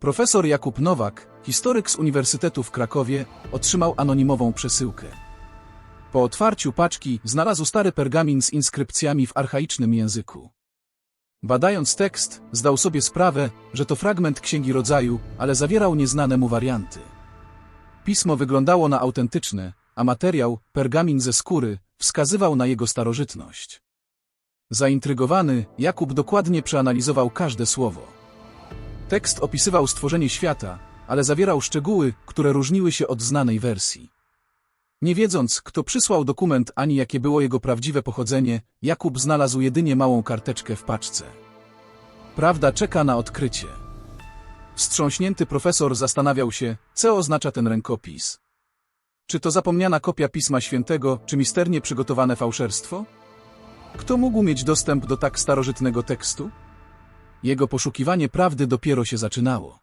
Profesor Jakub Nowak, historyk z Uniwersytetu w Krakowie, otrzymał anonimową przesyłkę. Po otwarciu paczki znalazł stary pergamin z inskrypcjami w archaicznym języku. Badając tekst, zdał sobie sprawę, że to fragment Księgi Rodzaju, ale zawierał nieznane mu warianty. Pismo wyglądało na autentyczne, a materiał, pergamin ze skóry, wskazywał na jego starożytność. Zaintrygowany, Jakub dokładnie przeanalizował każde słowo. Tekst opisywał stworzenie świata, ale zawierał szczegóły, które różniły się od znanej wersji. Nie wiedząc, kto przysłał dokument ani jakie było jego prawdziwe pochodzenie, Jakub znalazł jedynie małą karteczkę w paczce. Prawda czeka na odkrycie. Wstrząśnięty profesor zastanawiał się, co oznacza ten rękopis. Czy to zapomniana kopia Pisma Świętego, czy misternie przygotowane fałszerstwo? Kto mógł mieć dostęp do tak starożytnego tekstu? Jego poszukiwanie prawdy dopiero się zaczynało.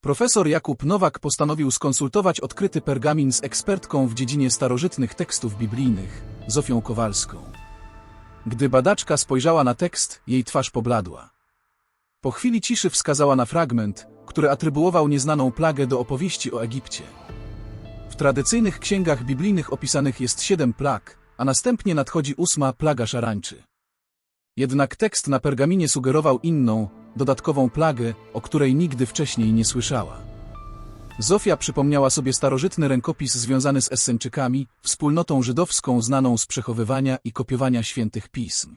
Profesor Jakub Nowak postanowił skonsultować odkryty pergamin z ekspertką w dziedzinie starożytnych tekstów biblijnych, Zofią Kowalską. Gdy badaczka spojrzała na tekst, jej twarz pobladła. Po chwili ciszy wskazała na fragment, który atrybuował nieznaną plagę do opowieści o Egipcie. W tradycyjnych księgach biblijnych opisanych jest siedem plag, a następnie nadchodzi ósma plaga szarańczy. Jednak tekst na pergaminie sugerował inną, dodatkową plagę, o której nigdy wcześniej nie słyszała. Zofia przypomniała sobie starożytny rękopis związany z Esseńczykami, wspólnotą żydowską znaną z przechowywania i kopiowania świętych pism.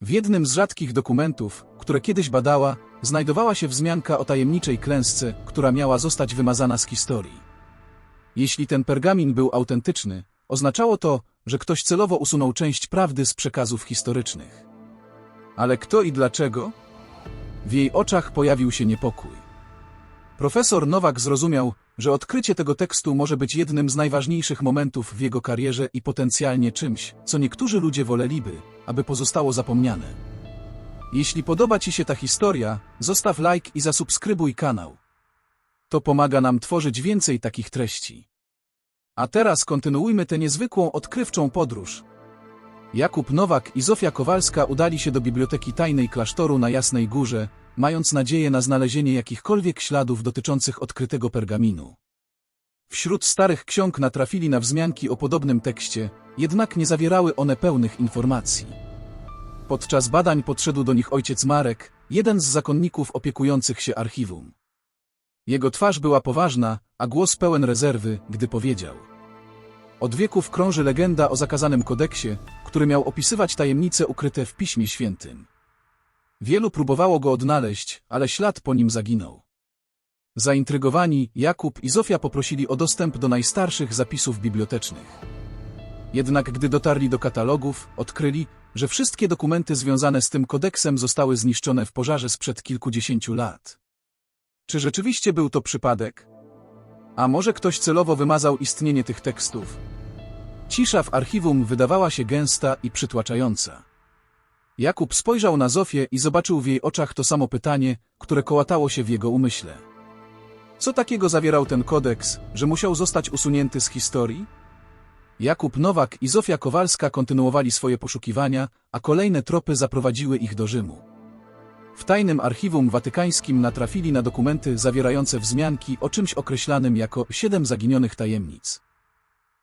W jednym z rzadkich dokumentów, które kiedyś badała, znajdowała się wzmianka o tajemniczej klęsce, która miała zostać wymazana z historii. Jeśli ten pergamin był autentyczny, oznaczało to, że ktoś celowo usunął część prawdy z przekazów historycznych. Ale kto i dlaczego? W jej oczach pojawił się niepokój. Profesor Nowak zrozumiał, że odkrycie tego tekstu może być jednym z najważniejszych momentów w jego karierze i potencjalnie czymś, co niektórzy ludzie woleliby, aby pozostało zapomniane. Jeśli podoba Ci się ta historia, zostaw like i zasubskrybuj kanał. To pomaga nam tworzyć więcej takich treści. A teraz kontynuujmy tę niezwykłą odkrywczą podróż. Jakub Nowak i Zofia Kowalska udali się do biblioteki tajnej klasztoru na Jasnej Górze, mając nadzieję na znalezienie jakichkolwiek śladów dotyczących odkrytego pergaminu. Wśród starych ksiąg natrafili na wzmianki o podobnym tekście, jednak nie zawierały one pełnych informacji. Podczas badań podszedł do nich ojciec Marek, jeden z zakonników opiekujących się archiwum. Jego twarz była poważna, a głos pełen rezerwy, gdy powiedział. Od wieków krąży legenda o zakazanym kodeksie, który miał opisywać tajemnice ukryte w Piśmie Świętym. Wielu próbowało go odnaleźć, ale ślad po nim zaginął. Zaintrygowani, Jakub i Zofia poprosili o dostęp do najstarszych zapisów bibliotecznych. Jednak gdy dotarli do katalogów, odkryli, że wszystkie dokumenty związane z tym kodeksem zostały zniszczone w pożarze sprzed kilkudziesięciu lat. Czy rzeczywiście był to przypadek? A może ktoś celowo wymazał istnienie tych tekstów? Cisza w archiwum wydawała się gęsta i przytłaczająca. Jakub spojrzał na Zofię i zobaczył w jej oczach to samo pytanie, które kołatało się w jego umyśle. Co takiego zawierał ten kodeks, że musiał zostać usunięty z historii? Jakub Nowak i Zofia Kowalska kontynuowali swoje poszukiwania, a kolejne tropy zaprowadziły ich do Rzymu. W tajnym archiwum watykańskim natrafili na dokumenty zawierające wzmianki o czymś określanym jako siedem zaginionych tajemnic.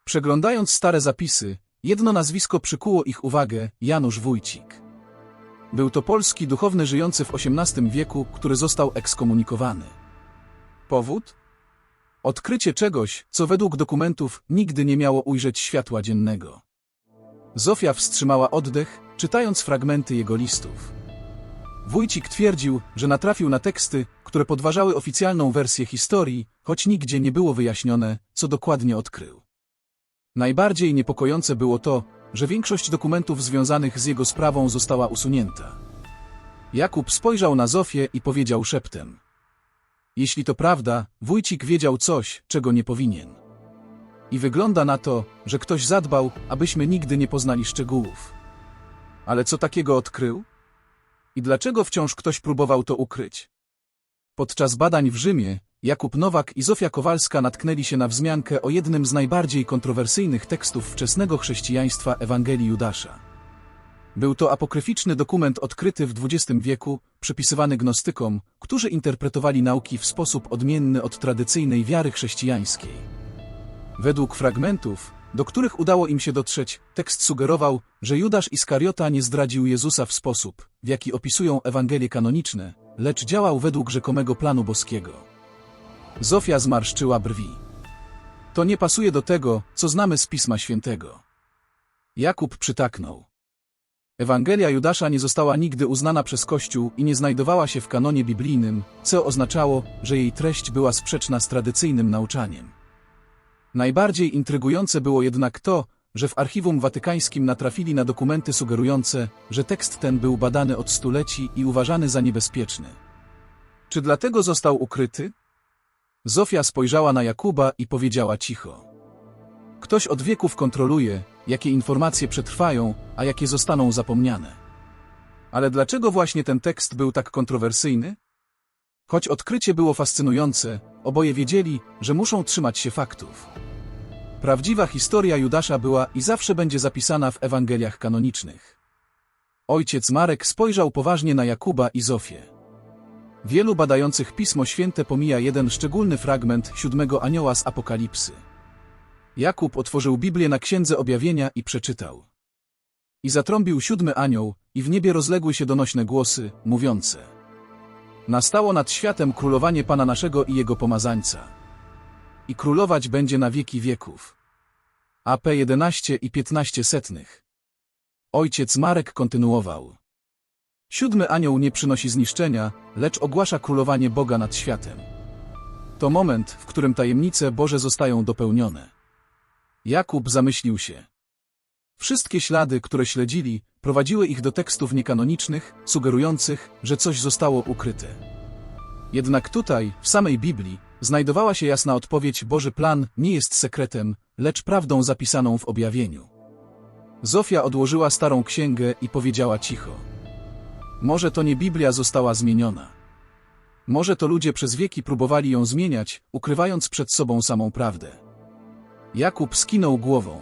Przeglądając stare zapisy, jedno nazwisko przykuło ich uwagę Janusz Wójcik. Był to polski duchowny żyjący w XVIII wieku, który został ekskomunikowany. Powód? Odkrycie czegoś, co według dokumentów nigdy nie miało ujrzeć światła dziennego. Zofia wstrzymała oddech, czytając fragmenty jego listów. Wójcik twierdził, że natrafił na teksty, które podważały oficjalną wersję historii, choć nigdzie nie było wyjaśnione, co dokładnie odkrył. Najbardziej niepokojące było to, że większość dokumentów związanych z jego sprawą została usunięta. Jakub spojrzał na Zofię i powiedział szeptem. Jeśli to prawda, wójcik wiedział coś, czego nie powinien. I wygląda na to, że ktoś zadbał, abyśmy nigdy nie poznali szczegółów. Ale co takiego odkrył? I dlaczego wciąż ktoś próbował to ukryć? Podczas badań w Rzymie, Jakub Nowak i Zofia Kowalska natknęli się na wzmiankę o jednym z najbardziej kontrowersyjnych tekstów wczesnego chrześcijaństwa Ewangelii Judasza. Był to apokryficzny dokument odkryty w XX wieku, przypisywany gnostykom, którzy interpretowali nauki w sposób odmienny od tradycyjnej wiary chrześcijańskiej. Według fragmentów, do których udało im się dotrzeć, tekst sugerował, że Judasz Iskariota nie zdradził Jezusa w sposób, w jaki opisują Ewangelie kanoniczne, lecz działał według rzekomego planu boskiego. Zofia zmarszczyła brwi. To nie pasuje do tego, co znamy z Pisma Świętego. Jakub przytaknął. Ewangelia Judasza nie została nigdy uznana przez Kościół i nie znajdowała się w kanonie biblijnym, co oznaczało, że jej treść była sprzeczna z tradycyjnym nauczaniem. Najbardziej intrygujące było jednak to, że w archiwum watykańskim natrafili na dokumenty sugerujące, że tekst ten był badany od stuleci i uważany za niebezpieczny. Czy dlatego został ukryty? Zofia spojrzała na Jakuba i powiedziała cicho. Ktoś od wieków kontroluje, jakie informacje przetrwają, a jakie zostaną zapomniane. Ale dlaczego właśnie ten tekst był tak kontrowersyjny? Choć odkrycie było fascynujące, oboje wiedzieli, że muszą trzymać się faktów. Prawdziwa historia Judasza była i zawsze będzie zapisana w Ewangeliach kanonicznych. Ojciec Marek spojrzał poważnie na Jakuba i Zofię. Wielu badających Pismo Święte pomija jeden szczególny fragment siódmego anioła z Apokalipsy. Jakub otworzył Biblię na Księdze Objawienia i przeczytał. I zatrąbił siódmy anioł, i w niebie rozległy się donośne głosy, mówiące. Nastało nad światem królowanie Pana naszego i Jego pomazańca. I królować będzie na wieki wieków. AP 11 i 15 setnych. Ojciec Marek kontynuował. Siódmy anioł nie przynosi zniszczenia, lecz ogłasza królowanie Boga nad światem. To moment, w którym tajemnice Boże zostają dopełnione. Jakub zamyślił się. Wszystkie ślady, które śledzili, prowadziły ich do tekstów niekanonicznych, sugerujących, że coś zostało ukryte. Jednak tutaj, w samej Biblii, znajdowała się jasna odpowiedź Boży plan nie jest sekretem, lecz prawdą zapisaną w objawieniu. Zofia odłożyła starą księgę i powiedziała cicho. Może to nie Biblia została zmieniona. Może to ludzie przez wieki próbowali ją zmieniać, ukrywając przed sobą samą prawdę. Jakub skinął głową.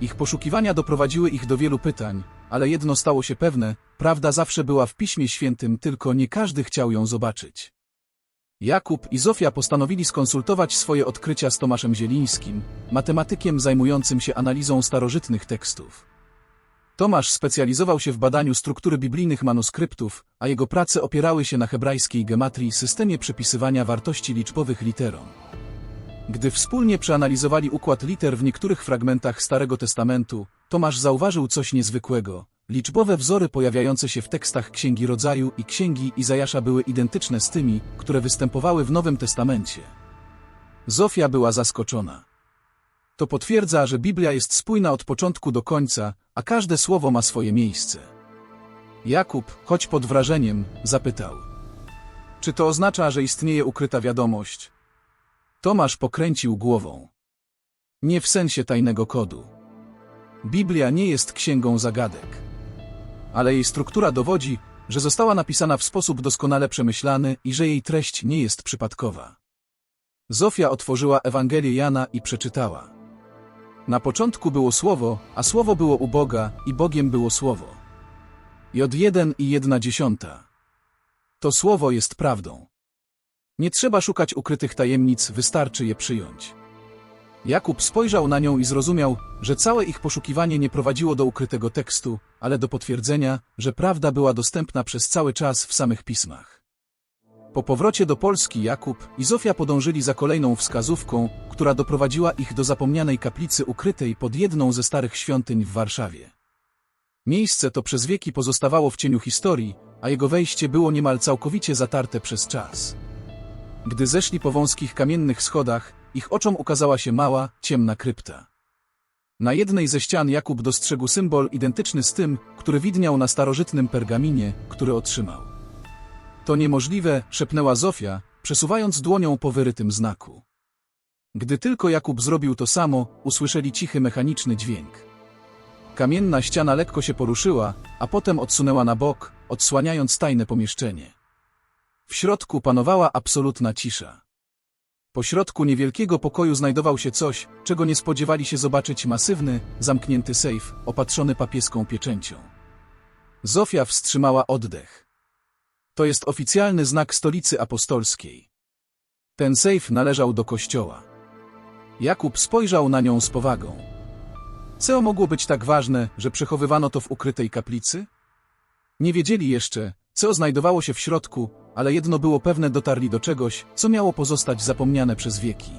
Ich poszukiwania doprowadziły ich do wielu pytań, ale jedno stało się pewne, prawda zawsze była w Piśmie Świętym, tylko nie każdy chciał ją zobaczyć. Jakub i Zofia postanowili skonsultować swoje odkrycia z Tomaszem Zielińskim, matematykiem zajmującym się analizą starożytnych tekstów. Tomasz specjalizował się w badaniu struktury biblijnych manuskryptów, a jego prace opierały się na hebrajskiej gematrii systemie przypisywania wartości liczbowych literom. Gdy wspólnie przeanalizowali układ liter w niektórych fragmentach Starego Testamentu, Tomasz zauważył coś niezwykłego. Liczbowe wzory pojawiające się w tekstach Księgi Rodzaju i Księgi Izajasza były identyczne z tymi, które występowały w Nowym Testamencie. Zofia była zaskoczona. To potwierdza, że Biblia jest spójna od początku do końca, a każde słowo ma swoje miejsce. Jakub, choć pod wrażeniem, zapytał. Czy to oznacza, że istnieje ukryta wiadomość? Tomasz pokręcił głową. Nie w sensie tajnego kodu. Biblia nie jest księgą zagadek. Ale jej struktura dowodzi, że została napisana w sposób doskonale przemyślany i że jej treść nie jest przypadkowa. Zofia otworzyła Ewangelię Jana i przeczytała. Na początku było Słowo, a Słowo było u Boga i Bogiem było Słowo. J1 i jedna dziesiąta. To Słowo jest prawdą. Nie trzeba szukać ukrytych tajemnic, wystarczy je przyjąć. Jakub spojrzał na nią i zrozumiał, że całe ich poszukiwanie nie prowadziło do ukrytego tekstu, ale do potwierdzenia, że prawda była dostępna przez cały czas w samych pismach. Po powrocie do Polski Jakub i Zofia podążyli za kolejną wskazówką, która doprowadziła ich do zapomnianej kaplicy ukrytej pod jedną ze starych świątyń w Warszawie. Miejsce to przez wieki pozostawało w cieniu historii, a jego wejście było niemal całkowicie zatarte przez czas. Gdy zeszli po wąskich kamiennych schodach, ich oczom ukazała się mała, ciemna krypta. Na jednej ze ścian Jakub dostrzegł symbol identyczny z tym, który widniał na starożytnym pergaminie, który otrzymał. To niemożliwe, szepnęła Zofia, przesuwając dłonią po wyrytym znaku. Gdy tylko Jakub zrobił to samo, usłyszeli cichy mechaniczny dźwięk. Kamienna ściana lekko się poruszyła, a potem odsunęła na bok, odsłaniając tajne pomieszczenie. W środku panowała absolutna cisza. Po środku niewielkiego pokoju znajdował się coś, czego nie spodziewali się zobaczyć masywny, zamknięty sejf, opatrzony papieską pieczęcią. Zofia wstrzymała oddech. To jest oficjalny znak stolicy apostolskiej. Ten sejf należał do kościoła. Jakub spojrzał na nią z powagą. Co mogło być tak ważne, że przechowywano to w ukrytej kaplicy? Nie wiedzieli jeszcze, co znajdowało się w środku, ale jedno było pewne dotarli do czegoś, co miało pozostać zapomniane przez wieki.